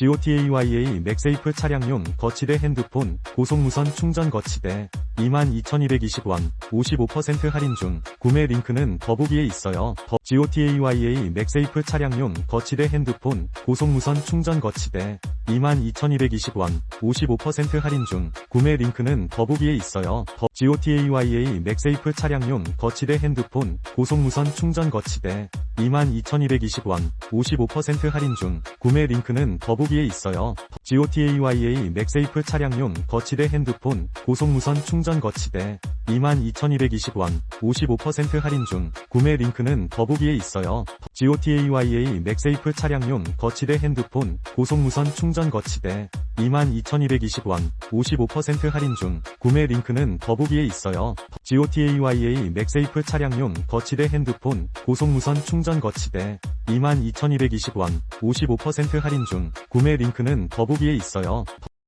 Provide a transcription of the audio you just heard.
GOTAYA 맥세이프 차량용 거치대 핸드폰 고속무선 충전 거치대 22,220원 55% 할인 중 구매 링크는 더보기에 있어요. 더 GOTAYA 맥세이프 차량용 거치대 핸드폰 고속무선 충전 거치대 22,220원 55% 할인 중 구매 링크는 더보기에 있어요. 더 GOTAYA 맥세이프 차량용 거치대 핸드폰 고속무선 충전 거치대 22,220원 55% 할인 중 구매 링크는 더보기에 있어요. GOTAYA 맥세이프 차량용 거치대 핸드폰 고속무선 충전 거치대 22,220원 55% 할인 중 구매 링크는 더보기에 있어요. GOTAYA 맥세이프 차량용 거치대 핸드폰 고속무선 충전 거치대 22,220원 55% 할인 중 구매 링크는 더보기에 있어요. GOTAYA 맥세이프 차량용 거치대 핸드폰 고속무선 충전 거치대 22,220원 55% 할인 중 구매 링크는 더보기에 있어요.